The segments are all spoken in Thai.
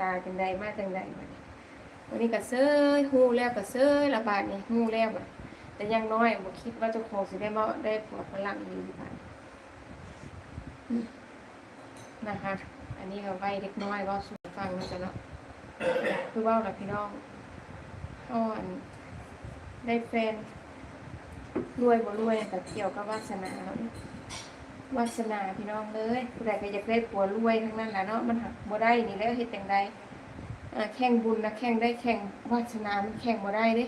ตาจังใดมาจังใดบัดนี้วันนี้ก็เซ้ยฮู้แล้วก็เซ้ยละบาดนี่ฮู้แล้วบัดแต่ยังน้อยบ่คิดว่าเจ้าของสิได้มาได้ผัวฝรั่งอยู่บาดนะคะ อันนี้ก็ไว้เล็กน้อยเว่าสู่ฟังนจะเนาะคือว่าล่ะพี่น้องเฮาอันได้แฟนรวยบ่รวยก็เกี่ยวกับวาสนาเนาะ วาสนาพี่น้องเลยผู้ใดก็อยากได้ผัวรวยทั้งนั้นแหละเนาะมันหักบ่ได้นี่แล้วเฮ็ดจังไดแข่งบุญนะแข่งได้แข่งวาสนามันแข่งบ่ได้เด้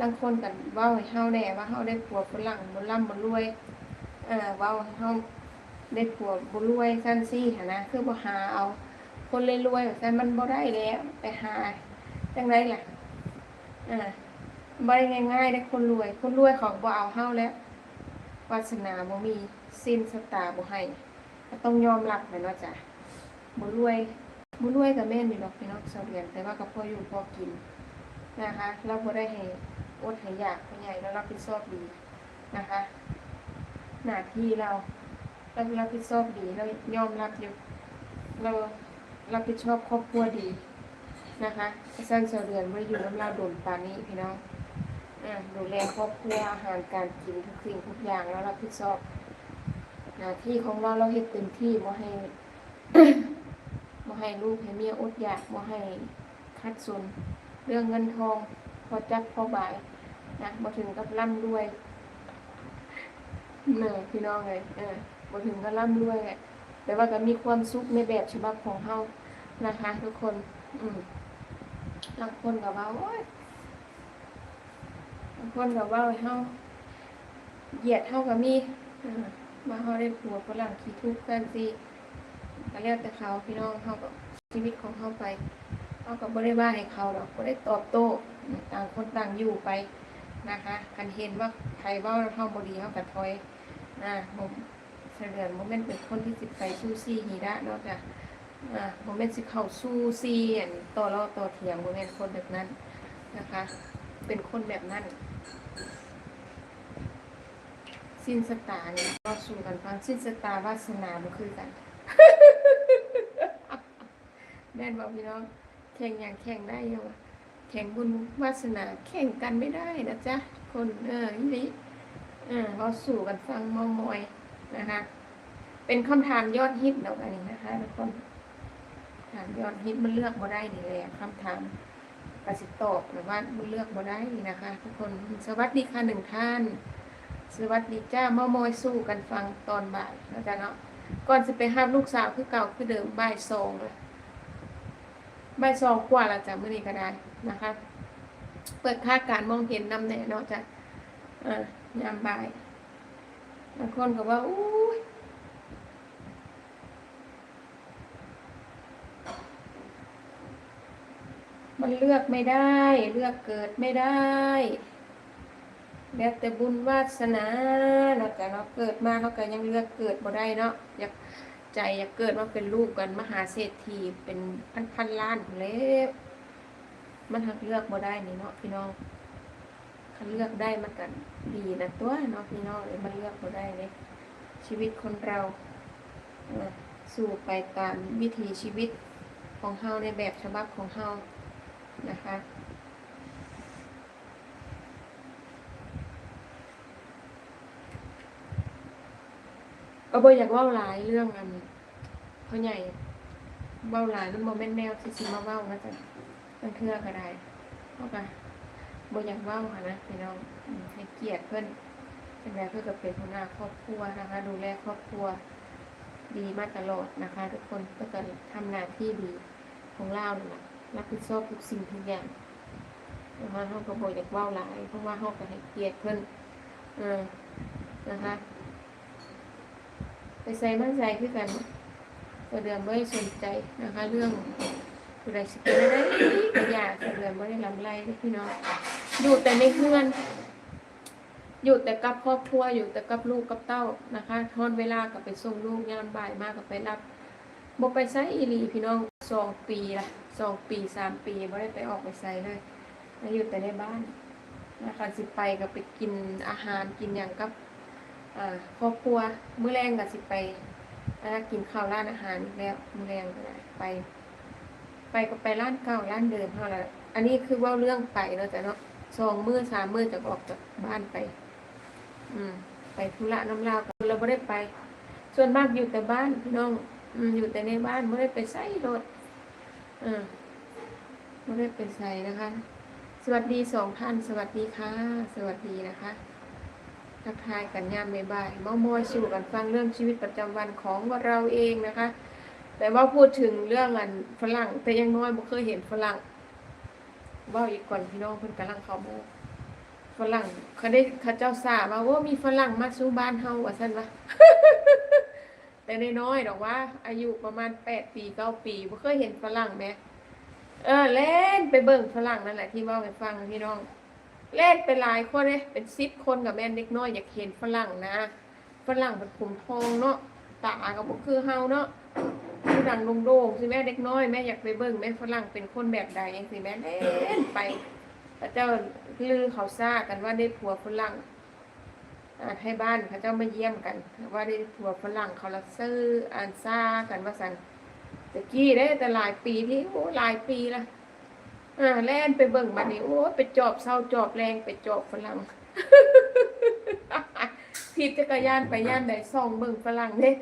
ลางคนกันว้าให้เฮาแน่ว่าเฮาได้ผัวฝรั่งบ่ร่ำบ่รวยเอ่อว้าเฮาได้ผัวบ่รวยซั่นซี่หั่นนะคือบ่หาเอา คนรวยๆแบบนั้นมันบ่ได้แล้วไปหาจังไดล่ะอ่าบ่ได้ง่ายๆได้คนรวย คนรวยเขาก็บ่เอาเฮาแล้ววาสนาบ่มี สิ้นสตาบ่ให้ก็ต้องยอมรับแหละเนาะจ้ะบ่รวยบ่รวยก็แม่นอยู่ดอกพี่น้องเสาเรียนแต่ว่าก็พออยู่พอกินนะคะ เราบ่ได้ให้อดให้อยากผู้ใหญ่แล้วรับผิดชอบดีนะคะ หน้าที่เราเรารับผิดชอบดีเรายอมรับอยู่เรารับผิดชอบครอบครัวดีนะคะสั้นเสาเรียนได้อยู่น้ำลาโดนปานนี้พี่น้องดูแลครอบครัวอาหารการกินทุกสิ่งทุกอย่างแล้วรับผิดชอบ หน้าที่ของเราเราเฮ็ดเต็มที่บ่ให้บ่ให้ลูกให้เมียอดอยากบ่ให้คัดสนเรื่องเงินทอง พอจักพอบายนะบ่ถึงกับร่ำรวยเน่ยพี่น้องเลยเออบ่ถึงกับร่ำรวยแหละแต่ว่าก็มีความสุขในแบบฉบับของเฮานะคะ ทุกคน อืมบางคนก็ว่าโอ๊ยบางคนก็เว่าให้เฮาเหยียดเฮาก็มี อ่าเฮาได้ผัวฝรั่งขี้ทุกข์กันสิก็แล้วแต่เขาพี่น้องเฮาก็ชีวิตของเฮาไปเฮาก็บ่ได้ว่าให้เขาดอกบ่ได้ตอบโต้ต่างคนต่างอยู่ไปนะคะคันเห็นว่าใครว้าแล้วเฮาบดีเฮาก็ถอยนะบ่เสดือนบ่แม่นเป็นคนที่สิไปสู้ซี่หีระเนาะจ้ะอ่าบ่แม่นสิเข้าสู้ซีอันต่อล้อต่อเถียงบ่แม่นคนแบบนั้นนะคะ เป็นคนแบบนั้น สิ้นสตาเนี่ยก็สู่กันฟังสิ้นสตาวาสนาบ่คือกันแม่นบอกพี่น้องแข่งอย่างแข่งได้ยังแข่งบุญวาสนาแข่งกันไม่ได้นะจ๊ะคนเออนี่เออเราสู่กันฟังเมามอยนะคะ เป็นคำถามยอดฮิตเนาอันนี้นะคะทุกคนถามยอดฮิตมันเลือกมาได้นี่แหละคำถามกสิตอบหรือว่ามันเลือกบ่ได้นะคะ ทุกคนสวัสดีค่ะหนึ่งท่าน สวัสดีจ้าเมามอยสู้กันฟังตอนบ่ายแล้วกันเนาะก่อนจะไปห้ามลูกสาวคือเก่าคือเดิมบ่ายสองเลยบ่ายสองกว่าละจ้ะมื่อนี้ก็ได้นะคะ เปิดค่าการมองเห็นนำแน่เนาะจ้ะอ่ายามบ่ายบางคนก็ว่าอู้ยมันเลือกไม่ได้ เลือกเกิดไม่ได้ แล้วแต่บุญวาสนาเนาะแต่เราะเกิดมาเขาก็ยังเลือกเกิดบ่ได้เนาะอยากใจอยากเกิดมาเป็นลูกกันมหาเศรษฐีเป็นพันพันล้านพู้นแหล้วมันหักเลือกบ่ได้นี่เนาะพี่น้องคันเลือกได้มันกันดีนะตัวเนาะพี่น้องเลยมันเลือกบ่ได้เลยชีวิตคนเราสู่ไปตามวิถีชีวิตของเฮาในแบบฉบับของเฮานะคะ ก็บ่อยากเว้าหลายเรื่องอันเขาใหญ่เว้าหลายมันบ่แม่นแนวที่สิมาเว้านะจ๊ะมันเทื่อก็ได้เพราะก็บ่อยากเว้าค่ะนะพี่น้องให้เกียรติเพิ่นจังไดเพิ่นก็เป็นหัวหน้าครอบครัวนะคะ ดูแลครอบครัวดีมาตลอดนะคะ ทุกคนเพิ่นก็ทำหน้าที่ดีของเรานั่นล่ะรับผิดชอบทุกสิ่งทุกอย่างนะคะเขาก็บอกอยากเว่าหลายเพราะว่าเขาก็ให้เกียรติเพิ่นเออนะคะ ใส่มั่นใจคือกันกระเดือนไม่สนใจนะคะ เรื่องผู้ใดสิเป็นอะไรก็อยากกระเดือนไม่ได้ลำไรพี่น้องอยู่แต่ในเพื่อนอยู่แต่กับครอบครัวอยู่แต่กับลูกกับเต้านะคะทอนเวลากับไปส่งลูกยามบ่ายมากกับไปรับบ่ไปไซอีหลีพี่น้องสองปีละสองปีสามปีบ่ได้ไปออกไปไซเลยแล้วอยู่แต่ในบ้านนะคะสิไปก็ไปกินอาหารกินอย่างกับ อ่าครอบครัวมื้อแรงก็สิไปนะคะกินข้าวร้านอาหารอีกแล้วมื้อแรงก็ได้ไป ไปก็ไปร้านเก่าร้านเดิมเท่านั้นอันนี้คือว่าเรื่องไปเนาะแต่เนาะสองมือสามมือจะออกจากบ้านไป อืม ไปธุระน้ำลาวเราไม่ได้ไป ส่วนมากอยู่แต่บ้านพี่น้องอืมอยู่แต่ในบ้านไม่ได้ไปใส่รถอ่าไม่ได้ไปใส่นะคะ สวัสดีสองท่าน สวัสดีค่ะ สวัสดีนะคะ ทักทายกันยามบ่ายเมามอยสู่กันฟังเรื่องชีวิตประจำวันของเราเองนะคะ แต่ว่าพูดถึงเรื่องอันฝรั่ง แต่ยังน้อยบ่เคยเห็นฝรั่งว่าอีกก่อนพี่น้องเพิ่นกำลังเขาโมฝรั่งเขาได้เขาเจ้าทราบมาว่ามีฝรั่งมาสู่บ้านเฮาว่าซั่นวะแต่ในน้อยดอกว่า อายุประมาณแปดปีเก้าปีบ่เคยเห็นฝรั่งแหมเออเล่นไปเบิ่งฝรั่งนั่นแหละที่เว่าให้ฟังพี่น้อง เล่นไปหลายคนเลยเป็นสิบคนกับแม่นเด็กน้อยอยากเห็นฝรั่งนะฝรั่งเป็นผมทองเนาะตากับบ่คือเฮาเนาะผู้ดังโด่งๆสิแม่เด็กน้อยแม่อยากไปเบิ่งแม่ฝรั่งเป็นคนแบบใดสิแม่เล่นไปพระเจ้าลือเขาซากันว่าได้ผัวฝรั่งให้บ้านพระเจ้ามาเยี่ยมกัน ว่าได้ผัวฝรั่งเขาละซื้ออ่านซากันว่าสันตะกี้ได้แต่หลายปีที่โอ้หลายปีละ อ่าแล่นไปเบิ่งมานี่โอ้ไปจอบเศร้าจอบแรงไปจอบฝรั่งถีบจักรยานไปย่านใดส่องเบิ่งฝรั่งเด้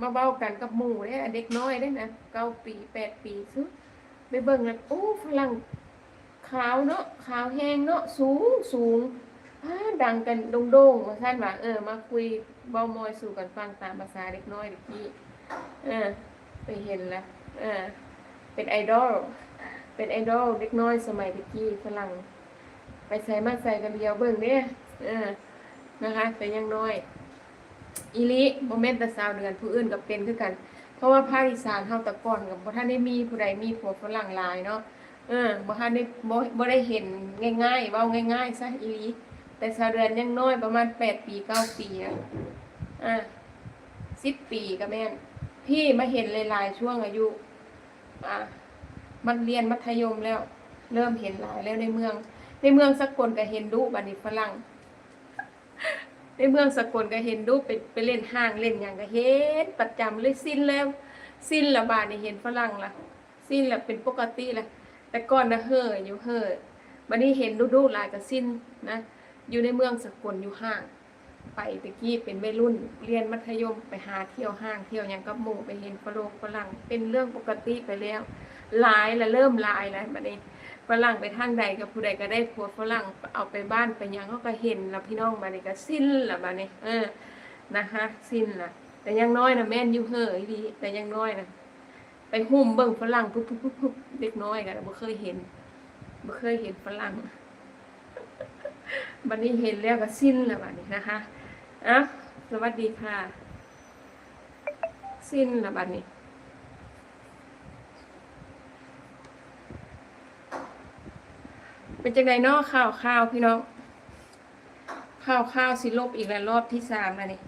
มาเบ้ากันกับหมู่เด้เด็กน้อยเด้นะเก้าปีแปดปีซุไปเบิ่งแล้วโอ้ฝรั่งขาวเนาะขาวแห้งเนาะสูงสูงดังกันโด่งๆว่าท่านว่าเออ มาคุยเบ้ามอยสู่กันฟังตามภาษาเด็กน้อยเด็กพี่เออไปเห็นแล้วเออเป็นไอดอล เป็นไอดอลเด็กน้อยสมัยเด็กกี้ฝรั่ง ไปใส่มาใส่กันเดียวเบิ่งเด้อนะคะแต่ยังน้อยอีลิโมเมนต์แต่สาวเดือนผู้อื่นก็เป็นคือกัน เพราะว่าภาคอีสานเฮาตะก่อนกับบ่ทันได้มีผู้ใดมีผัวฝรั่งหลายเนาะเออบ่ทันได้บ่บ่ได้เห็นง่ายๆเว้าง่ายๆซะอีลิแต่สาวเดือนยังน้อยประมาณ8ปี9ปีอะอะ10ปีก็แม่นพี่มาเห็นหลายๆช่วงอายุ อะ มันเรียนมัธยมแล้ว เริ่มเห็นหลายแล้วในเมือง ในเมืองสกลก็เห็นดุบันี้ฝรั่งในเมืองสกลก็เห็นดูไปไปเล่นห้างเล่นอย่างก็เห็นประจำเลยสิ้นแล้ว สิ้นละบาทนี่เห็นฝรั่งละสิ้นละเป็นปกติละแต่ก่อนนะเฮ่ออยู่เฮ่อบัดนี้เห็นดูดูหลายก็สิ้นนะอยู่ในเมืองสกลอยู่ห้าง ไปตะกี้เป็นวัยรุ่นเรียนมัธยมไปหาเที่ยวห้างเที่ยวหยังกับหมู่ไปเห็นฝรั่งฝรั่งเป็นเรื่องปกติไปแล้ว ลายละเริ่มหลายแล้วบัดนี้ฝรั่งไปทางใดกับผู้ใดก็ได้ผัวฝรั่งเอาไปบ้านไปยังเขาก็เห็นแล้วพี่น้องมานี่ก็สิ้นละมานี่เออนะคะสิ้นละแต่ยังน้อยนะแม่นอยู่เห่ออีดีแต่ยังน้อยนะไปหุ่มเบิ่งฝรั่งปุ๊บปุ๊บปุ๊บปุ๊บเด็กน้อยกันบ่เคยเห็นบ่เคยเห็นฝรั่งบัดนี้เห็นแล้วก็สิ้นละบัดนี้นะคะอะสวัสดีค่ะ สิ้นละบัดนี้ เป็นจังไดเนาะข่าวข่าวพี่น้องข่าวข่าวสิลบอีกแล้วรอบที่สามแล้วนี่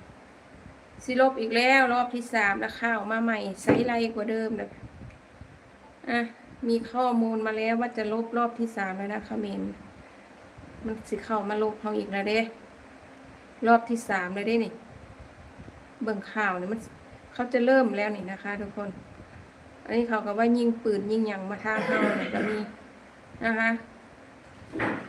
สิลบอีกแล้วรอบที่สามแล้วข่าวมาใหม่ไซส์ไรกว่าเดิมเลยอะมีข้อมูลมาแล้วว่าจะลบรอบที่สามแล้วนะคอมเมนมันสิเข้ามาลบเขาอีกแล้วเด้ รอบที่สามเลยได้นี่เบิ่งข่าวเนี่ยมันเขาจะเริ่มแล้วนี่นะคะ ทุกคน อันนี้เขาก็ว่ายิงปืนยิงหยังมาท่าเฮาเนี่ยก็มีนะคะ Thank you.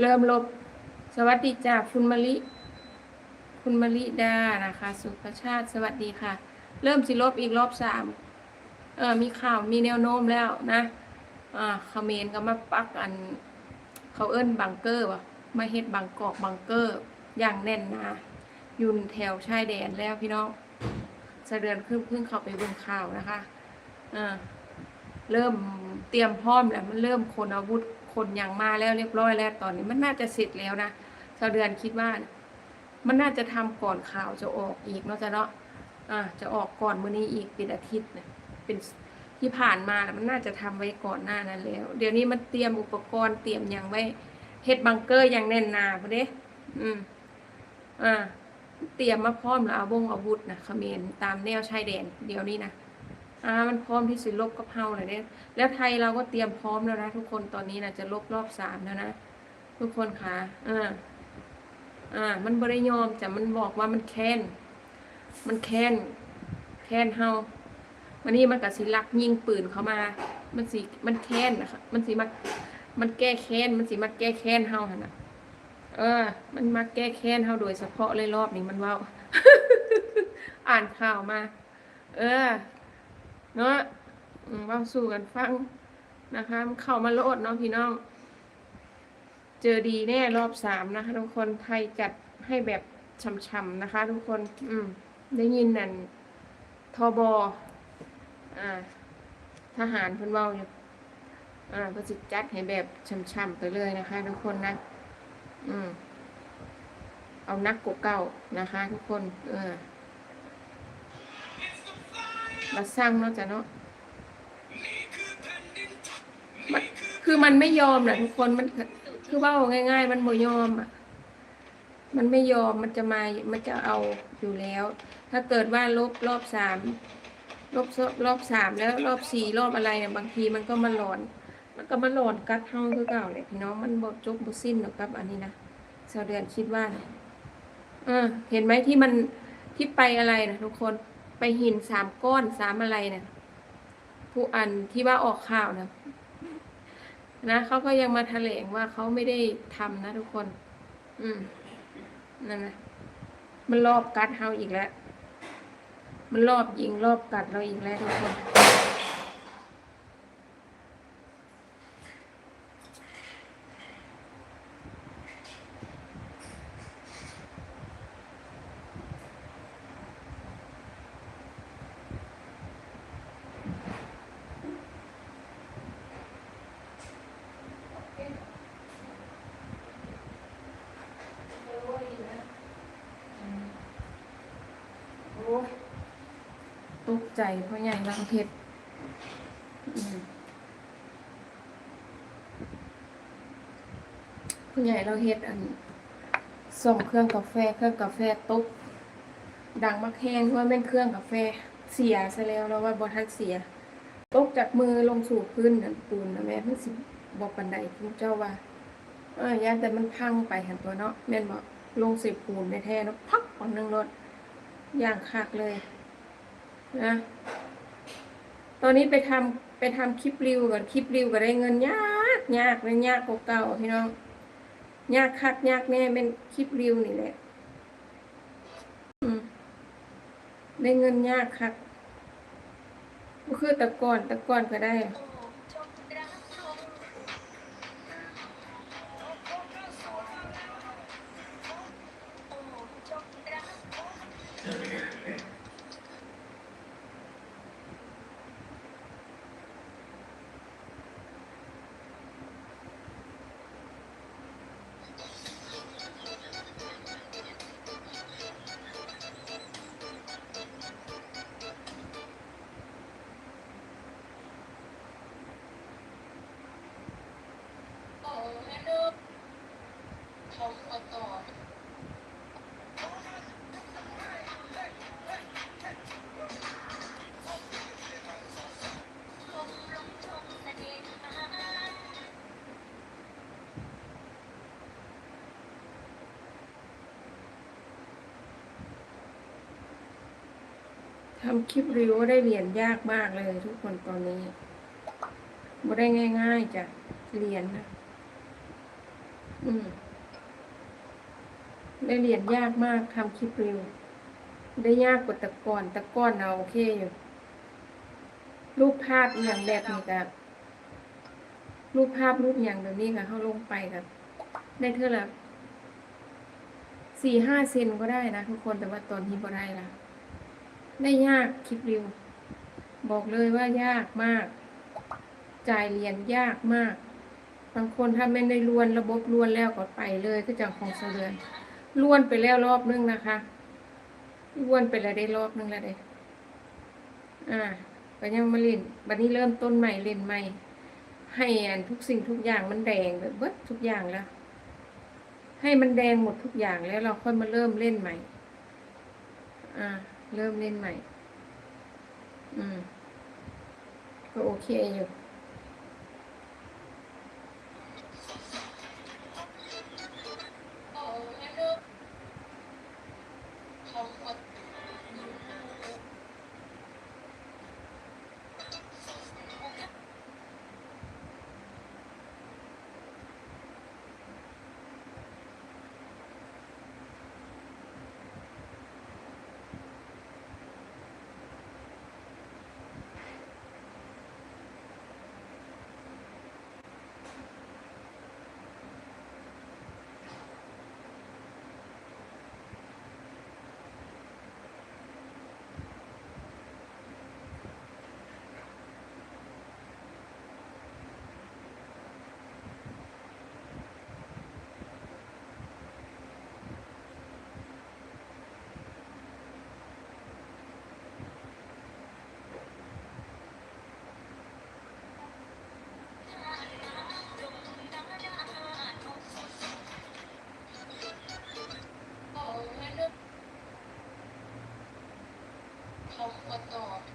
เริ่มลบ สวัสดีจ้าคุณมะลิ คุณมะลิดานะคะ สุภชาติสวัสดีค่ะ เริ่มสิลบอีกรอบสามเออมีข่าวมีแนวโน้มแล้วนะอ่าเขมรก็มาปักอัน เขาเอิ้นบังเกอร์วะมาเฮ็ดบังกอกบังเกอร์ อย่างแน่นนาอยุนแถวชายแดนแล้วพี่น้องสะเดือนขึ้นเพิ่งเข้าไปเบิ่งข่าวนะคะอ่าเริ่มเตรียมพร้อมแล้วมันเริ่มคนอาวุธ คนอย่างมาแล้วเรียบร้อยแล้วตอนนี้มันน่าจะเสร็จแล้วนะชาวเดือนคิดว่า มันน่าจะทำก่อนข่าวจะออกอีกเนาะจะเนาะอ่าจะออกก่อนมื้อนี้อีกเป็นอาทิตย์นะเป็นที่ผ่านมาน่ะมันน่าจะทำไว้ก่อนหน้านั้นแล้ว เดี๋ยวนี้มันเตรียมอุปกรณ์เตรียมอย่างไว้เฮ็ดบังเกอร์อย่างแน่นหนาพอด้อืมอ่าเตรียมมาพร้อมแล้วเอาวงอาวุธนะเขมรตามแนวชายแดนเดี๋ยวนี้นะ อ่ามันพร้อมที่สิลบกับเฮาเลยเนี่ยแล้วไทยเราก็เตรียมพร้อมแล้วนะทุกคนตอนนี้นะจะลบรอบสามแล้วนะทุกคนค่ะอ่าอ่า มันบริยอมจะมันบอกว่ามันแค้นมันแค้นแค้นเฮาวันนี้มันกับสิลักยิงปืนเข้ามา มันสิมันแค้นนะคะมันสิมามันแก้แค้นมันสิมาแก้แค้นเฮาหนะเออ มันมาแก้แค้นเฮาโดยเฉพาะเลยรอบนี้มันว่า อ่านข่าวมา เออ เนาะเว่าสู่กันฟังนะคะเข้ามาโลดเนาะพี่น้อง เจอดีแน่รอบสามนะคะ ทุกคนไทยจัดให้แบบช่ำๆนะคะ ทุกคน อืมได้ยินนั่นทบอ่าทหารเพิ่นเว้าอยู่อ่าก็สิจัดให้แบบช่ำๆไปเลยนะคะ ทุกคนนะ อืมเอานักกว่าเก่านะคะ ทุกคน เออ มาสร้างเนาะจ้ะเนาะมันคือมันไม่ยอมนะทุกคนมันคือว่าง่าย ๆ มันบ่ยอมอะมันไม่ยอมมันจะมามันจะเอาอยู่แล้ว ถ้าเกิดว่าลบรอบสามรอบรอบสามแล้วรอบสี่รอบอะไรเนี่ยบางทีมันก็มาหลอน มันก็มาหลอนกัดเฮาคือเก่าเลยพี่น้องมันบดจบบสิ้นหรอกครับ อันนี้นะชาวเดือนคิดว่าเออเห็นไหมที่มันที่ไปอะไรนะทุกคน ไปหินสามก้อนสามอะไรเนะผู้อันที่ว่าออกข่าวนะนะเขาก็ยังมาแถลงว่าเขาไม่ได้ทำนะทุกคน อืมนั่นนะมันรอบกัดเฮาอีกแล้ว มันรอบยิงรอบกัดเราอีกแล้วทุกคน ตกใจเพราะใหญ่ลังเพชรอืมผู้ใหญ่เราเฮ็ดอันส่งเครื่องกาแฟ เครื่องกาแฟตกดังมากแห้งเพราะว่าแม่นเครื่องกาแฟเสียซะแล้วเราว่าบ่ทันเสีย ตกจากมือลงสู่พื้นนั่นปูนนะแม่มันสิบ่ปานใดทุกเจ้าว่าเออย่านแต่มันพังไปหันตัวเนาะแม่นบ่ลงใส่ปูนในแท้เนาะพักฝั่งนึงรถ อย่างคักเลยนะตอนนี้ไปทำไปทำคลิปรีวก่อนคลิปรีวก็ได้เงินยากยากเลยยากกว่าเก่าพี่น้องยากคักยากแน่เป็นคลิปรีวนี่แหละได้เงินยากคักก็คือต่ก่อนต่ก่อนก็ได้ำคลิปรีวิวได้เหรียญยากมากเลยทุกคนตอนนี้ไม่ได้ง่าย ๆจ้ะเหรียญนะ อืม ได้เหรียญยากมากทำคลิปรีวิวได้ยากกว่าแต่ก่อนแต่ก่อนเอาโอเคอยู่รูปภาพอย่างแบบนี้กับรูปภาพรูปอย่างแบบนี้กับเขาลงไปกับได้เท่าไหร่สี่ห้าเซนก็ได้นะทุกคนแต่ว่าตอนนี้ก็ได้ละ ได้ยากคลิปรีวิว บอกเลยว่ายากมาก จ่ายเหรียญยากมาก บางคนถ้าไม่ได้ลวนระบบลวนแล้วก็ไปเลยก็จะของเสลือนลวนไปแล้วรอบนึงนะคะลวนไปแล้วได้รอบนึงแล้วเด้อ่าก็ยังมาเล่นบัดนี้เริ่มต้นใหม่เล่นใหม่ ให้อันทุกสิ่งทุกอย่างมันแดงแบบเบิดทุกอย่างแล้ว ให้มันแดงหมดทุกอย่างแล้วเราค่อยมาเริ่มเล่นใหม่ อ่า เริ่มเล่นใหม่ อืม ก็โอเคอยู่ โ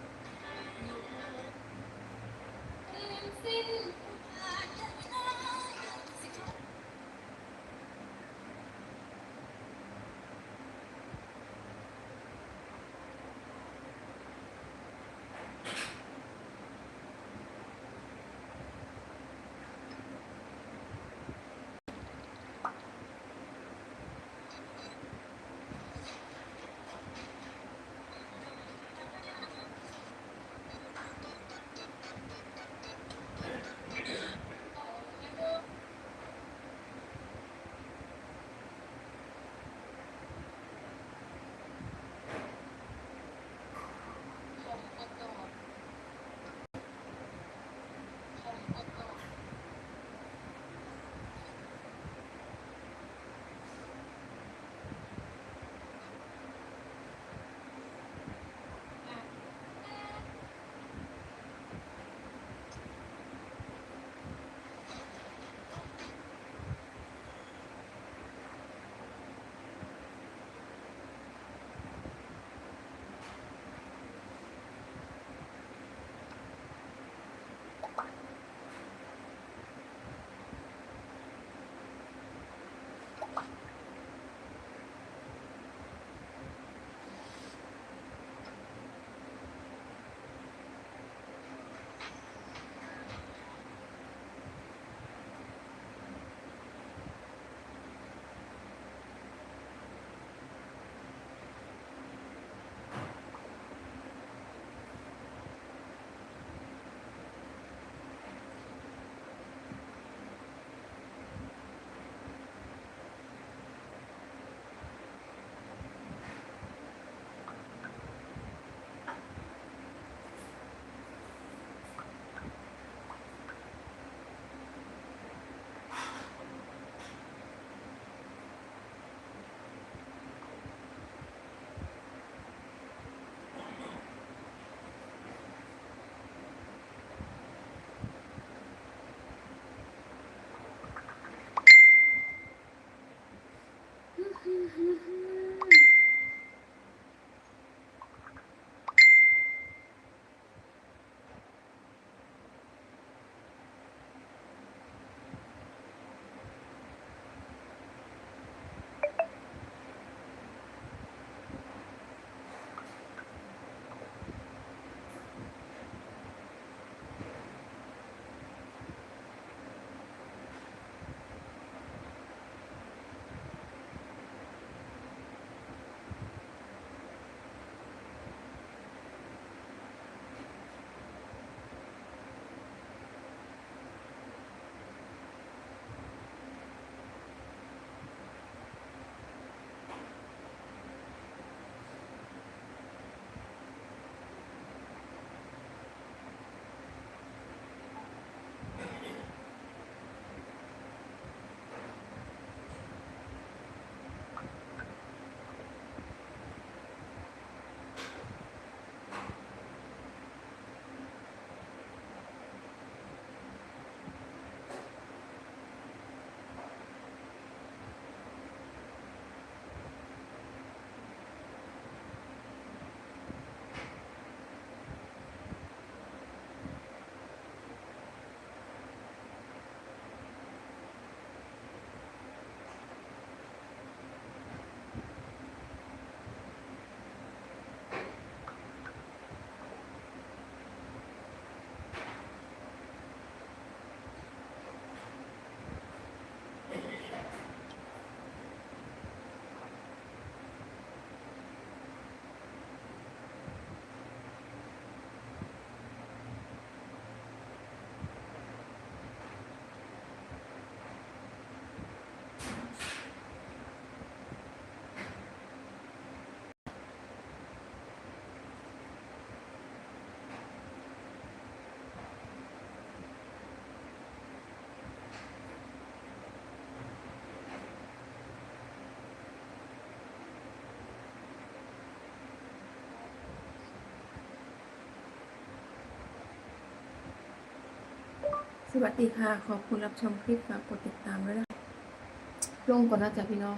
วัสดีค่ะ ขอบคุณรับชมคลิปฝากกดติดตามด้วยนะลงก่อนนะจ๊ะพี่น้อง